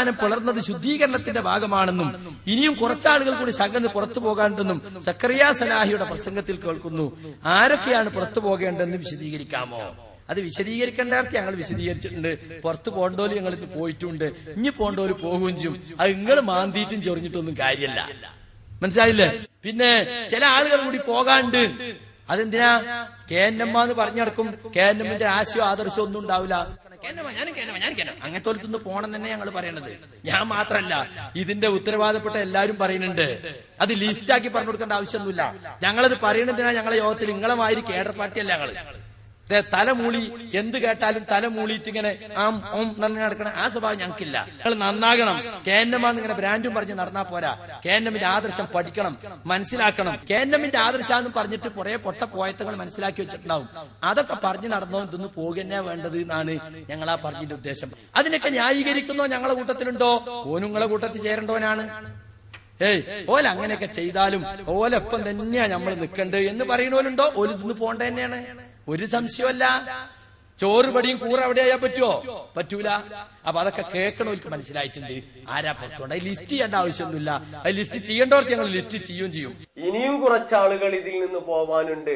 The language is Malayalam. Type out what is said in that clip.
നവോത്ഥാനം പുലർന്നത് ശുദ്ധീകരണത്തിന്റെ ഭാഗമാണെന്നും ഇനിയും കുറച്ചാളുകൾ കൂടി സംഘം പുറത്തു പോകാണ്ടെന്നും സക്കറിയ സലാഹിയുടെ പ്രസംഗത്തിൽ കേൾക്കുന്നു. ആരൊക്കെയാണ് പുറത്തു പോകേണ്ടതെന്ന് വിശദീകരിക്കാമോ? അത് വിശദീകരിക്കേണ്ടവർക്ക് ഞങ്ങൾ വിശദീകരിച്ചിട്ടുണ്ട്. പുറത്ത് പോകേണ്ടോലും ഞങ്ങൾ ഇത് പോയിട്ടുണ്ട്. ഇനി പോകേണ്ടോൽ പോകുകയും ചെയ്യും. അത് നിങ്ങൾ മാന്തിയിട്ടും ചൊറിഞ്ഞിട്ടൊന്നും കാര്യമല്ല. മനസ്സിലായില്ലേ? പിന്നെ ചില ആളുകൾ കൂടി പോകാണ്ട് അതെന്തിനാ? കേന്നമ്മ എന്ന് പറഞ്ഞു നടക്കും. എമ്മിന്റെ ആശയോ ആദർശമോ ഒന്നും ഉണ്ടാവില്ല. അങ്ങനത്തെ ഒരു പോണം തന്നെ ഞങ്ങൾ പറയണത്. ഞാൻ മാത്രല്ല ഇതിന്റെ ഉത്തരവാദപ്പെട്ട എല്ലാരും പറയുന്നുണ്ട്. അത് ലിസ്റ്റാക്കി പറഞ്ഞു കൊടുക്കേണ്ട ആവശ്യമൊന്നുമില്ല. ഞങ്ങളത് പറയണതിനാ ഞങ്ങളെ യോഗത്തിൽ നിങ്ങളുമായി കേഡർ പാർട്ടിയല്ല ഞങ്ങൾ. തലമൂളി. എന്ത് കേട്ടാലും തലമൂളിയിട്ട് ഇങ്ങനെ ആം ഓം എന്ന് നടക്കണം ആ സ്വഭാവം ഞങ്ങൾക്കില്ല. ഞങ്ങൾ നന്നാകണം. കേന്നമാന്ന് ഇങ്ങനെ ബ്രാൻഡും പറഞ്ഞ് നടന്നാ പോരാ. കേന്നമിന്റെ ആദർശം പഠിക്കണം മനസ്സിലാക്കണം. കേന്നമിന്റെ ആദർശാന്ന് പറഞ്ഞിട്ട് കുറെ പൊട്ട പോയത്തങ്ങൾ മനസ്സിലാക്കി വെച്ചിട്ടുണ്ടാവും. അതൊക്കെ പറഞ്ഞ് നടന്നോ ഇതൊന്ന് പോകുന്നേ വേണ്ടത് എന്നാണ് ഞങ്ങൾ ആ പറഞ്ഞിന്റെ ഉദ്ദേശം. അതിനൊക്കെ ന്യായീകരിക്കുന്നോ ഞങ്ങളെ കൂട്ടത്തിലുണ്ടോ? ഓനുങ്ങളെ കൂട്ടത്തിൽ ചേരേണ്ടവനാണ്. ഏയ് ഓല അങ്ങനെയൊക്കെ ചെയ്താലും ഓലൊപ്പം തന്നെയാ നമ്മൾ നിൽക്കണ്ട് എന്ന് പറയുന്നവരുണ്ടോ? ഓലിന്ന് പോണ്ട തന്നെയാണ്. ഒരു സംശയമല്ല ചോറ് പടിയും കൂറ അവിടെ ആയാൽ പറ്റുമോ പറ്റൂല. അപ്പൊ അതൊക്കെ കേൾക്കണവർക്ക് മനസ്സിലായിട്ടുണ്ട്. ആരാ പുറത്തോണ്ട് ലിസ്റ്റ് ചെയ്യേണ്ട ആവശ്യമൊന്നുമില്ല. ലിസ്റ്റ് ചെയ്യേണ്ടവർക്ക് ഞങ്ങൾ ലിസ്റ്റ് ചെയ്യുകയും ചെയ്യും. ഇനിയും കുറച്ചാളുകൾ ഇതിൽ നിന്ന് പോവാനുണ്ട്.